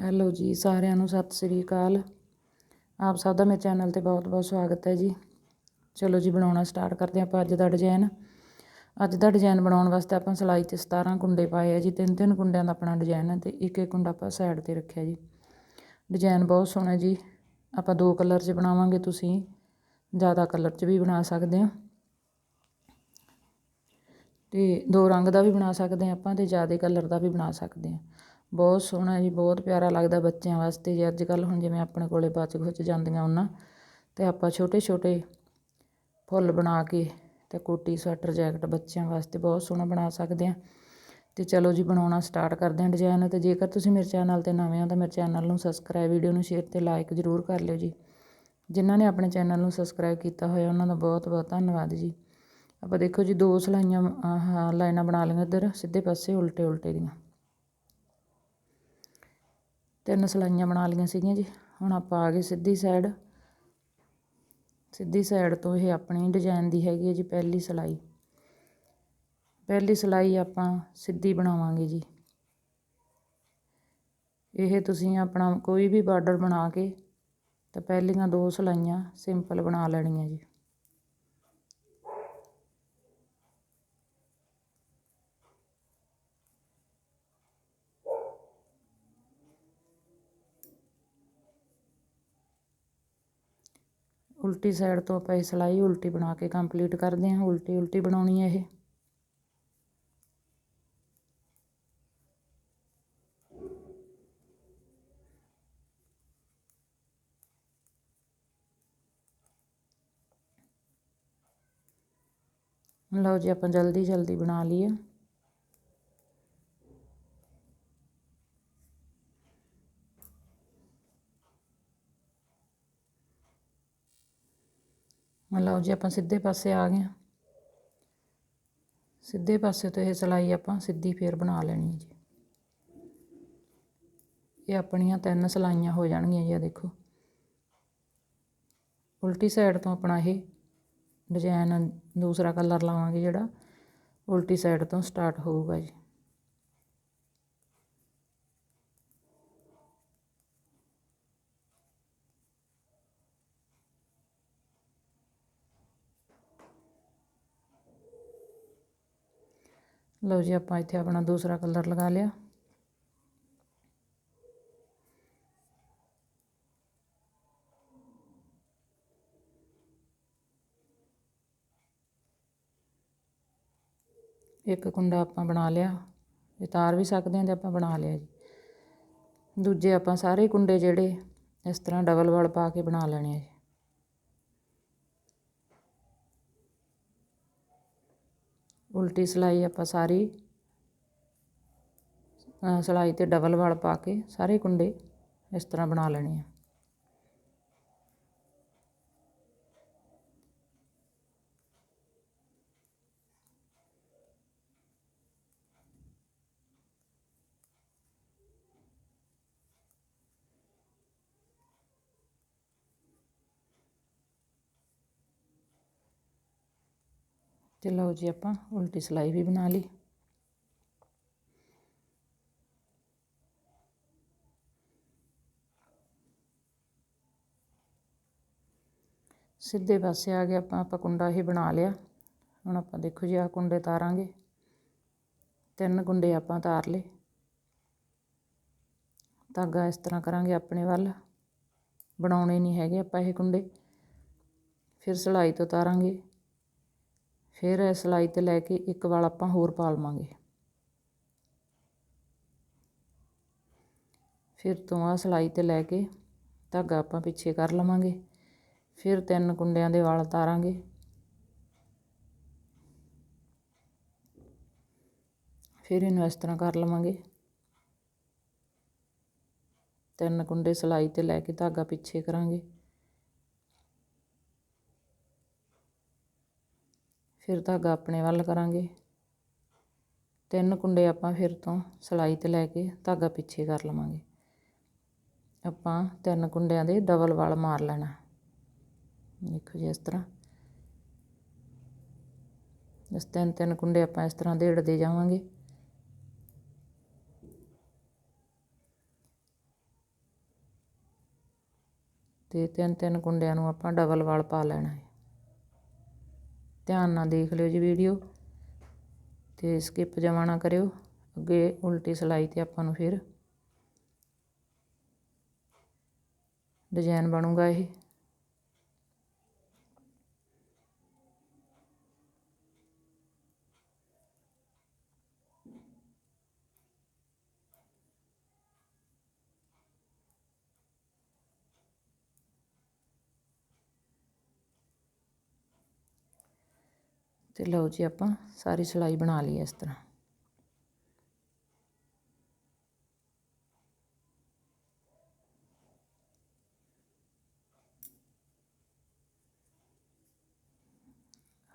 Hello ਜੀ, ਸਾਰਿਆਂ ਨੂੰ ਸਤਿ ਸ੍ਰੀ ਅਕਾਲ। ਆਪ ਸਭ ਦਾ ਮੇਰੇ ਚੈਨਲ ਤੇ ਬਹੁਤ-ਬਹੁਤ ਸਵਾਗਤ ਹੈ ਜੀ। ਚਲੋ ਜੀ, ਬਣਾਉਣਾ ਸਟਾਰਟ ਕਰਦੇ ਆਪਾਂ ਅੱਜ ਦਾ ਡਿਜ਼ਾਈਨ ਅੱਜ ਦਾ ਡਿਜ਼ਾਈਨ ਬਣਾਉਣ ਵਾਸਤੇ ਆਪਾਂ ਸਲਾਈ ਤੇ 17 ਕੁੰਡੇ ਪਾਏ ਆ ਜੀ, ਤਿੰਨ ਤਿੰਨ ਕੁੰਡਿਆਂ ਦਾ ਆਪਣਾ ਡਿਜ਼ਾਈਨ ਹੈ ਤੇ ਇੱਕ ਇੱਕ ਕੁੰਡਾ ਆਪਾਂ ਸਾਈਡ ਤੇ ਰੱਖਿਆ ਜੀ। ਡਿਜ਼ਾਈਨ ਬਹੁਤ ਸੋਹਣਾ ਜੀ। ਆਪਾਂ ਦੋ ਕਲਰ 'ਚ ਬਣਾਵਾਂਗੇ ਤੁਸੀਂ, ਜ਼ਿਆਦਾ ਕਲਰ 'ਚ ਵੀ ਬਣਾ ਸਕਦੇ ਹੋ। ਤੇ ਦੋ ਰੰਗ ਦਾ ਵੀ ਬਣਾ ਸਕਦੇ ਆ ਆਪਾਂ ਤੇ ਜ਼ਿਆਦਾ ਕਲਰ ਦਾ ਵੀ ਬਣਾ ਸਕਦੇ ਆ ਬਹੁਤ ਸੋਹਣਾ ਜੀ, ਬਹੁਤ ਪਿਆਰਾ ਲੱਗਦਾ ਬੱਚਿਆਂ ਵਾਸਤੇ ਜੀ। ਅੱਜ ਕੱਲ੍ਹ ਹੁਣ ਜਿਵੇਂ ਆਪਣੇ ਕੋਲੇ ਬਚ ਖੁੱਚ ਜਾਂਦੀਆਂ ਉਹਨਾਂ, ਤੇ ਆਪਾਂ ਛੋਟੇ ਛੋਟੇ ਫੁੱਲ ਬਣਾ ਕੇ ਅਤੇ ਕੋਟੀ, ਸਵੈਟਰ, ਜੈਕਟ ਬੱਚਿਆਂ ਵਾਸਤੇ ਬਹੁਤ ਸੋਹਣਾ ਬਣਾ ਸਕਦੇ ਹਾਂ। ਅਤੇ ਚਲੋ ਜੀ, ਬਣਾਉਣਾ ਸਟਾਰਟ ਕਰਦੇ ਹਾਂ ਡਿਜ਼ਾਈਨ ਅਤੇ ਜੇਕਰ ਤੁਸੀਂ ਮੇਰੇ ਚੈਨਲ ਤੇ ਨਵੇਂ ਹੋ ਤਾਂ ਮੇਰੇ ਚੈਨਲ ਨੂੰ ਸਬਸਕ੍ਰਾਈਬ, ਵੀਡੀਓ ਨੂੰ ਸ਼ੇਅਰ ਅਤੇ ਲਾਈਕ ਜ਼ਰੂਰ ਕਰ ਲਿਓ ਜੀ। ਜਿਨ੍ਹਾਂ ਨੇ ਆਪਣੇ ਚੈਨਲ ਨੂੰ ਸਬਸਕ੍ਰਾਈਬ ਕੀਤਾ ਹੋਇਆ ਉਹਨਾਂ ਦਾ ਬਹੁਤ ਬਹੁਤ ਧੰਨਵਾਦ ਜੀ। ਆਪਾਂ ਦੇਖੋ ਜੀ, ਦੋ ਸਲਾਈਆਂ ਆਹ ਲਾਈਨਾਂ ਬਣਾ ਲਈਆਂ ਇੱਧਰ, ਸਿੱਧੇ ਪਾਸੇ ਉਲਟੇ ਉਲਟੇ ਦੀਆਂ। ਤਿੰਨ ਸਲਾਈਆਂ ਬਣਾ ਲਈਆਂ ਸੀਗੀਆਂ ਜੀ। ਹੁਣ ਆਪਾਂ ਆ ਗਏ ਸਿੱਧੀ ਸਾਈਡ ਸਿੱਧੀ ਸਾਈਡ ਤੋਂ ਇਹ ਆਪਣੀ ਡਿਜ਼ਾਈਨ ਦੀ ਹੈਗੀ ਹੈ ਜੀ ਪਹਿਲੀ ਸਲਾਈ। ਪਹਿਲੀ ਸਲਾਈ ਆਪਾਂ ਸਿੱਧੀ ਬਣਾਵਾਂਗੇ ਜੀ। ਇਹ ਤੁਸੀਂ ਆਪਣਾ ਕੋਈ ਵੀ ਬਾਰਡਰ ਬਣਾ ਕੇ ਤਾਂ ਪਹਿਲੀਆਂ ਦੋ ਸਲਾਈਆਂ ਸਿੰਪਲ ਬਣਾ ਲੈਣੀਆਂ ਜੀ। ਉਲਟੀ ਸਾਈਡ ਤੋਂ ਆਪਾਂ ਇਹ ਸਲਾਈ ਉਲਟੀ ਬਣਾ ਕੇ ਕੰਪਲੀਟ ਕਰਦੇ ਹਾਂ ਉਲਟੀ ਉਲਟੀ ਬਣਾਉਣੀ ਹੈ ਇਹ ਲਓ ਜੀ ਆਪਾਂ ਜਲਦੀ ਜਲਦੀ ਬਣਾ ਲਈਏ ਲਓ ਜੀ ਆਪਾਂ ਸਿੱਧੇ ਪਾਸੇ ਆ ਗਏ ਹਾਂ। ਸਿੱਧੇ ਪਾਸੇ ਤੋਂ ਇਹ ਸਲਾਈ ਆਪਾਂ ਸਿੱਧੀ ਫੇਰ ਬਣਾ ਲੈਣੀ ਹੈ ਜੀ। ਇਹ ਆਪਣੀਆਂ ਤਿੰਨ ਸਲਾਈਆਂ ਹੋ ਜਾਣਗੀਆਂ ਜੀ ਆ ਦੇਖੋ। ਉਲਟੀ ਸਾਈਡ ਤੋਂ ਆਪਣਾ ਇਹ ਡਿਜ਼ਾਈਨ ਦੂਸਰਾ ਕਲਰ ਲਾਵਾਂਗੇ ਜਿਹੜਾ, ਉਲਟੀ ਸਾਈਡ ਤੋਂ ਸਟਾਰਟ ਹੋਊਗਾ ਜੀ। ਲਓ ਜੀ, ਆਪਾਂ ਇੱਥੇ ਆਪਣਾ ਦੂਸਰਾ ਕਲਰ ਲਗਾ ਲਿਆ। ਇੱਕ ਕੁੰਡਾ ਆਪਾਂ ਬਣਾ ਲਿਆ। ਇਹ ਤਾਰ ਵੀ ਸਕਦੇ ਹਾਂ ਤੇ ਆਪਾਂ ਬਣਾ ਲਿਆ ਜੀ। ਦੂਜੇ ਆਪਾਂ ਸਾਰੇ ਕੁੰਡੇ ਜਿਹੜੇ ਇਸ ਤਰ੍ਹਾਂ ਡਬਲ ਵਲ ਪਾ ਕੇ ਬਣਾ ਲੈਣੇ ਆ ਜੀ। ਉਲਟੀ ਸਿਲਾਈ ਆਪਾਂ ਸਾਰੀ ਸਿਲਾਈ ਤੇ ਡਬਲ ਵਲ ਪਾ ਕੇ ਸਾਰੇ ਕੁੰਡੇ ਇਸ ਤਰ੍ਹਾਂ ਬਣਾ ਲੈਣੇ ਆ। ਤੇ ਲਓ ਜੀ ਆਪਾਂ ਉਲਟੀ ਸਲਾਈ ਵੀ ਬਣਾ ਲਈ। ਸਿੱਧੇ ਪਾਸੇ ਆ ਗਿਆ ਆਪਾਂ ਆਪਾਂ ਕੁੰਡਾ ਹੀ ਬਣਾ ਲਿਆ। ਹੁਣ ਆਪਾਂ ਦੇਖੋ ਜੀ ਆ ਕੁੰਡੇ ਤਾਰਾਂਗੇ। ਤਿੰਨ ਕੁੰਡੇ ਆਪਾਂ ਤਾਰ ਲਏ। ਧਾਗਾ ਇਸ ਤਰ੍ਹਾਂ ਕਰਾਂਗੇ ਆਪਣੇ ਵੱਲ। ਬਣਾਉਣੇ ਨਹੀਂ ਹੈਗੇ ਆਪਾਂ ਇਹ ਕੁੰਡੇ। ਫਿਰ ਸਲਾਈ ਤੋਂ ਤਾਰਾਂਗੇ। ਫਿਰ ਸਿਲਾਈ ਤੇ ਲੈ ਕੇ ਇੱਕ ਵਾਲ ਆਪਾਂ ਹੋਰ ਪਾ ਲਵਾਂਗੇ। ਫਿਰ ਤੋਂ ਆ ਸਲਾਈ ਤੇ ਲੈ ਕੇ ਧਾਗਾ ਆਪਾਂ ਪਿੱਛੇ ਕਰ ਲਵਾਂਗੇ। ਫਿਰ ਤਿੰਨ ਕੁੰਡਿਆਂ ਦੇ ਵਾਲ ਤਾਰਾਂਗੇ। ਫਿਰ ਇਹਨੂੰ ਇਸ ਤਰ੍ਹਾਂ ਕਰ ਲਵਾਂਗੇ। ਤਿੰਨ ਕੁੰਡੇ ਸਿਲਾਈ ਤੇ ਲੈ ਕੇ ਧਾਗਾ ਪਿੱਛੇ ਕਰਾਂਗੇ। ਫਿਰ ਧਾਗਾ ਆਪਣੇ ਵੱਲ ਕਰਾਂਗੇ। ਤਿੰਨ ਕੁੰਡੇ ਆਪਾਂ ਫਿਰ ਤੋਂ ਸਲਾਈ ਤੇ ਲੈ ਕੇ ਧਾਗਾ ਪਿੱਛੇ ਕਰ ਲਵਾਂਗੇ। ਆਪਾਂ ਤਿੰਨ ਕੁੰਡਿਆਂ ਦੇ ਡਬਲ ਵਾਲ ਮਾਰ ਲੈਣਾ। ਦੇਖੋ ਜੀ ਇਸ ਤਰ੍ਹਾਂ। ਇਸ ਤਿੰਨ ਤਿੰਨ ਕੁੰਡੇ ਆਪਾਂ ਇਸ ਤਰ੍ਹਾਂ ਦੇੜਦੇ ਜਾਵਾਂਗੇ। ਤੇ ਤਿੰਨ ਤਿੰਨ ਕੁੰਡਿਆਂ ਨੂੰ ਆਪਾਂ ਡਬਲ ਵਾਲ ਪਾ ਲੈਣਾ ਹੈ। ਧਿਆਨ ਨਾਲ ਦੇਖ ਲਿਓ ਜੀ ਵੀਡੀਓ ਤੇ ਸਕਿਪ ਜਮਾ ਨਾ ਕਰਿਓ। ਅੱਗੇ ਉਲਟੀ ਸਲਾਈ ਤੇ ਆਪਾਂ ਨੂੰ ਫਿਰ ਡਿਜ਼ਾਈਨ ਬਣੂਗਾ ਇਹ। ਤੇ ਲਓ ਜੀ ਆਪਾਂ ਸਾਰੀ ਸਿਲਾਈ ਬਣਾ ਲਈ ਇਸ ਤਰ੍ਹਾਂ।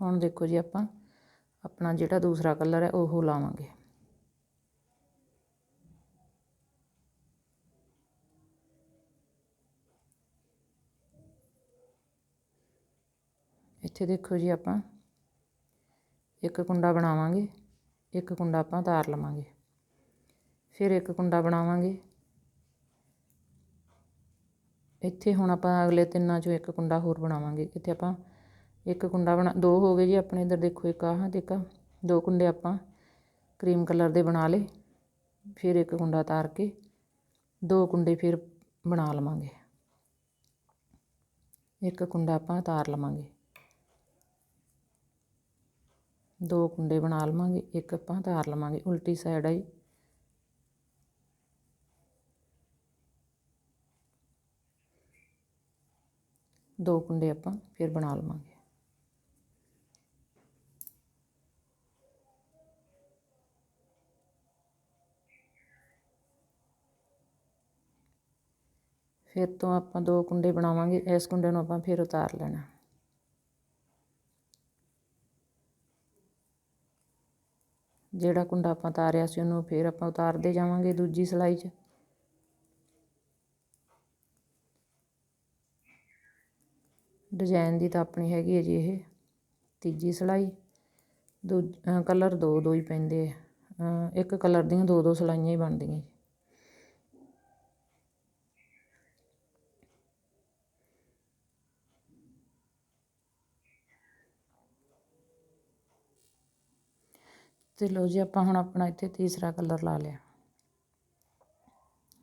ਹੁਣ ਦੇਖੋ ਜੀ ਆਪਾਂ ਆਪਣਾ ਜਿਹੜਾ ਦੂਸਰਾ ਕਲਰ ਹੈ ਉਹ ਲਾਵਾਂਗੇ। ਇੱਥੇ ਦੇਖੋ ਜੀ ਆਪਾਂ ਇੱਕ ਕੁੰਡਾ ਬਣਾਵਾਂਗੇ, ਇੱਕ ਕੁੰਡਾ ਆਪਾਂ ਉਤਾਰ ਲਵਾਂਗੇ। ਫਿਰ ਇੱਕ ਕੁੰਡਾ ਬਣਾਵਾਂਗੇ। ਇੱਥੇ ਹੁਣ ਆਪਾਂ ਅਗਲੇ ਤਿੰਨਾਂ ਚੋਂ ਇੱਕ ਕੁੰਡਾ ਹੋਰ ਬਣਾਵਾਂਗੇ। ਇੱਥੇ ਆਪਾਂ ਇੱਕ ਕੁੰਡਾ ਬਣਾ, ਦੋ ਹੋ ਗਏ ਜੀ ਆਪਣੇ ਇੱਧਰ ਦੇਖੋ ਇੱਕ ਆਹ ਤੇ ਇੱਕ ਦੋ ਕੁੰਡੇ ਆਪਾਂ ਕਰੀਮ ਕਲਰ ਦੇ ਬਣਾ ਲਏ। ਫਿਰ ਇੱਕ ਕੁੰਡਾ ਤਾਰ ਕੇ ਦੋ ਕੁੰਡੇ ਫਿਰ ਬਣਾ ਲਵਾਂਗੇ। ਇੱਕ ਕੁੰਡਾ ਆਪਾਂ ਤਾਰ ਲਵਾਂਗੇ। ਦੋ ਕੁੰਡੇ ਬਣਾ ਲਵਾਂਗੇ, ਇੱਕ ਆਪਾਂ ਤਾਰ ਲਵਾਂਗੇ, ਉਲਟੀ ਸਾਈਡ ਆਈ ਦੋ ਕੁੰਡੇ ਆਪਾਂ ਫਿਰ ਬਣਾ ਲਵਾਂਗੇ। ਫਿਰ ਤੋਂ ਆਪਾਂ ਦੋ ਕੁੰਡੇ ਬਣਾਵਾਂਗੇ, ਇਸ ਕੁੰਡੇ ਨੂੰ ਆਪਾਂ ਫਿਰ ਉਤਾਰ ਲੈਣਾ। ਜਿਹੜਾ ਕੁੰਡਾ ਆਪਾਂ ਤਾਰਿਆ ਸੀ ਉਹਨੂੰ ਫਿਰ ਆਪਾਂ ਉਤਾਰਦੇ ਜਾਵਾਂਗੇ ਦੂਜੀ ਸਲਾਈ 'ਚ। ਡਿਜ਼ਾਈਨ ਦੀ ਤਾਂ ਆਪਣੀ ਹੈਗੀ ਹੈ ਜੀ ਇਹ। ਤੀਜੀ ਸਲਾਈ। ਦੂ ਕਲਰ ਦੋ ਦੋ ਹੀ ਪੈਂਦੇ ਆ। ਇੱਕ ਕਲਰ ਦੀਆਂ ਦੋ ਦੋ ਸਲਾਈਆਂ ਹੀ ਬਣਦੀਆਂ ਜੀ ਤੇ ਲੋ ਜੀ ਆਪਾਂ ਹੁਣ ਆਪਣਾ ਇੱਥੇ ਤੀਸਰਾ ਕਲਰ ਲਾ ਲਿਆ।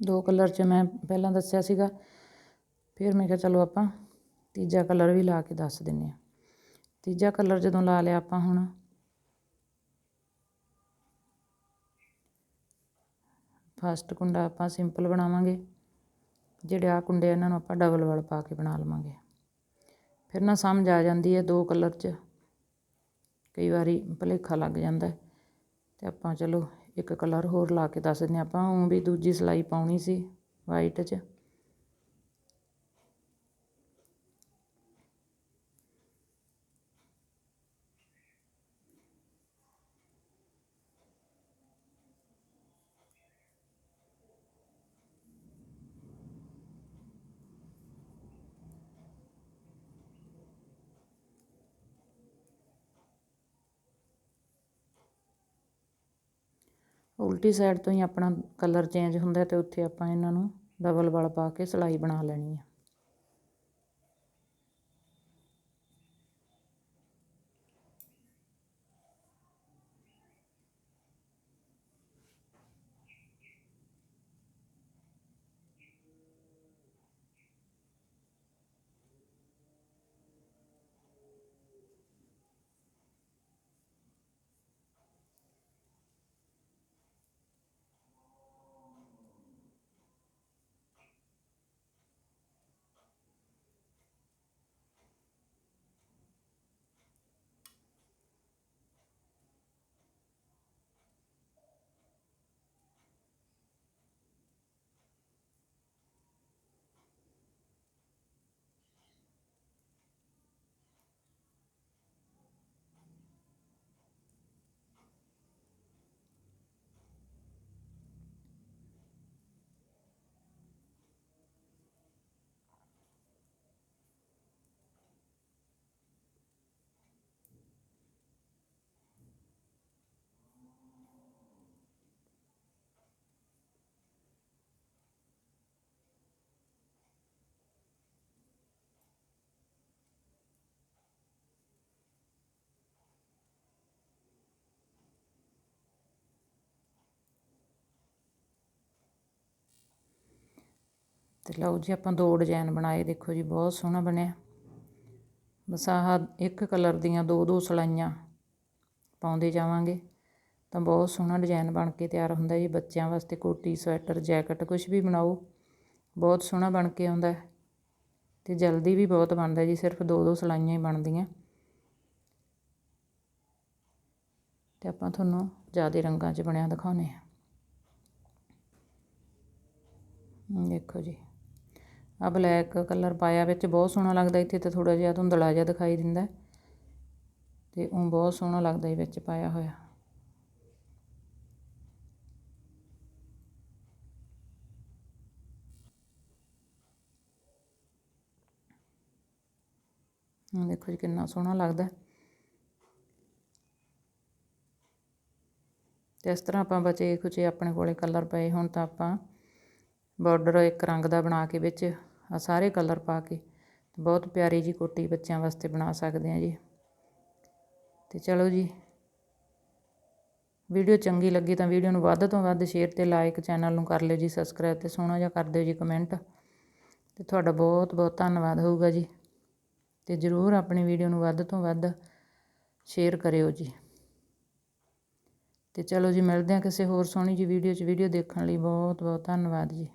ਦੋ ਕਲਰ 'ਚ ਮੈਂ ਪਹਿਲਾਂ ਦੱਸਿਆ ਸੀਗਾ, ਫਿਰ ਮੈਂ ਕਿਹਾ ਚਲੋ ਆਪਾਂ ਤੀਜਾ ਕਲਰ ਵੀ ਲਾ ਕੇ ਦੱਸ ਦਿੰਨੇ ਆ ਤੀਜਾ ਕਲਰ ਜਦੋਂ ਲਾ ਲਿਆ ਆਪਾਂ ਹੁਣ, ਫਸਟ ਕੁੰਡਾ ਆਪਾਂ ਸਿੰਪਲ ਬਣਾਵਾਂਗੇ, ਜਿਹੜੇ ਆ ਕੁੰਡੇ ਇਹਨਾਂ ਨੂੰ ਆਪਾਂ ਡਬਲ ਵਾਲ ਪਾ ਕੇ ਬਣਾ ਲਵਾਂਗੇ। ਫਿਰ ਨਾ ਸਮਝ ਆ ਜਾਂਦੀ ਹੈ ਦੋ ਕਲਰ 'ਚ, ਕਈ ਵਾਰੀ ਭੁਲੇਖਾ ਲੱਗ ਜਾਂਦਾ ਅਤੇ ਆਪਾਂ ਚਲੋ ਇੱਕ ਕਲਰ ਹੋਰ ਲਾ ਕੇ ਦੱਸ ਦਿੰਦੇ ਹਾਂ ਆਪਾਂ ਉਹ ਵੀ ਦੂਜੀ ਸਿਲਾਈ ਪਾਉਣੀ ਸੀ ਵਾਈਟ 'ਚ। ਉਲਟੀ ਸਾਈਡ ਤੋਂ ਹੀ ਆਪਣਾ ਕਲਰ ਚੇਂਜ ਹੁੰਦਾ ਅਤੇ ਉੱਥੇ ਆਪਾਂ ਇਹਨਾਂ ਨੂੰ ਡਬਲ ਵਲ ਪਾ ਕੇ ਸਿਲਾਈ ਬਣਾ ਲੈਣੀ ਆ ਤੇ ਲਓ ਜੀ ਆਪਾਂ ਦੋ ਡਿਜ਼ਾਈਨ ਬਣਾਏ, ਦੇਖੋ ਜੀ ਬਹੁਤ ਸੋਹਣਾ ਬਣਿਆ। ਬਸ ਆਹ ਇੱਕ ਕਲਰ ਦੀਆਂ ਦੋ ਦੋ ਸਲਾਈਆਂ ਪਾਉਂਦੇ ਜਾਵਾਂਗੇ। ਤਾਂ ਬਹੁਤ ਸੋਹਣਾ ਡਿਜ਼ਾਈਨ ਬਣ ਕੇ ਤਿਆਰ ਹੁੰਦਾ ਜੀ, ਬੱਚਿਆਂ ਵਾਸਤੇ ਕੋਟੀ, ਸਵੈਟਰ, ਜੈਕਟ ਕੁਝ ਵੀ ਬਣਾਓ, ਬਹੁਤ ਸੋਹਣਾ ਬਣ ਕੇ ਆਉਂਦਾ। ਹੈ ਤੇ ਜਲਦੀ ਵੀ ਬਹੁਤ ਬਣਦਾ ਜੀ, ਸਿਰਫ ਦੋ ਦੋ ਸਲਾਈਆਂ ਹੀ ਬਣਦੀਆਂ। ਤੇ ਆਪਾਂ ਤੁਹਾਨੂੰ ਜ਼ਿਆਦਾ ਰੰਗਾਂ 'ਚ ਬਣਿਆ ਦਿਖਾਉਨੇ ਆ ਦੇਖੋ ਜੀ। ਆ ਬਲੈਕ ਕਲਰ ਪਾਇਆ ਵਿੱਚ, ਬਹੁਤ ਸੋਹਣਾ ਲੱਗਦਾ ਇੱਥੇ ਤਾਂ ਥੋੜਾ ਜਿਹਾ ਧੁੰਦਲਾ ਜਿਹਾ ਦਿਖਾਈ ਦਿੰਦਾ। ਤੇ ਉਹ ਬਹੁਤ ਸੋਹਣਾ ਲੱਗਦਾ ਇਹ ਵਿੱਚ ਪਾਇਆ ਹੋਇਆ। ਹੁਣ ਦੇਖੋ ਜੀ ਕਿੰਨਾ ਸੋਹਣਾ ਲੱਗਦਾ। ਤੇ ਇਸ ਤਰ੍ਹਾਂ ਆਪਾਂ ਬਚੇ ਖੁਚੇ ਆਪਣੇ ਕੋਲੇ ਕਲਰ ਪਏ, ਹੁਣ ਤਾਂ ਆਪਾਂ ਬਾਰਡਰ ਇੱਕ ਰੰਗ ਦਾ ਬਣਾ ਕੇ ਵਿੱਚ ਆ ਸਾਰੇ ਕਲਰ ਪਾ ਕੇ ਬਹੁਤ ਪਿਆਰੀ ਜੀ ਕੋਟੀ ਬੱਚਿਆਂ ਵਾਸਤੇ ਬਣਾ ਸਕਦੇ ਆ ਜੀ। ਤੇ ਚਲੋ ਜੀ ਵੀਡੀਓ ਚੰਗੀ ਲੱਗੀ ਤਾਂ ਵੀਡੀਓ ਨੂੰ ਵੱਧ ਤੋਂ ਵੱਧ ਸ਼ੇਅਰ ਤੇ ਲਾਈਕ ਚੈਨਲ ਨੂੰ ਕਰ ਲਿਓ ਜੀ ਸਬਸਕ੍ਰਾਈਬ ਤੇ ਸੋਹਣਾ ਜਿਹਾ ਕਰ ਦਿਓ ਜੀ ਕਮੈਂਟ ਤੇ ਤੁਹਾਡਾ ਬਹੁਤ ਬਹੁਤ ਧੰਨਵਾਦ ਹੋਊਗਾ ਜੀ। ਤੇ ਜ਼ਰੂਰ ਆਪਣੀ ਵੀਡੀਓ ਨੂੰ ਵੱਧ ਤੋਂ ਵੱਧ ਸ਼ੇਅਰ ਕਰਿਓ ਜੀ। ਤੇ ਚਲੋ ਜੀ, ਮਿਲਦੇ ਹਾਂ ਕਿਸੇ ਹੋਰ ਸੋਹਣੀ ਜੀ ਵੀਡੀਓ 'ਚ ਵੀਡੀਓ ਦੇਖਣ ਲਈ ਬਹੁਤ ਬਹੁਤ ਧੰਨਵਾਦ ਜੀ।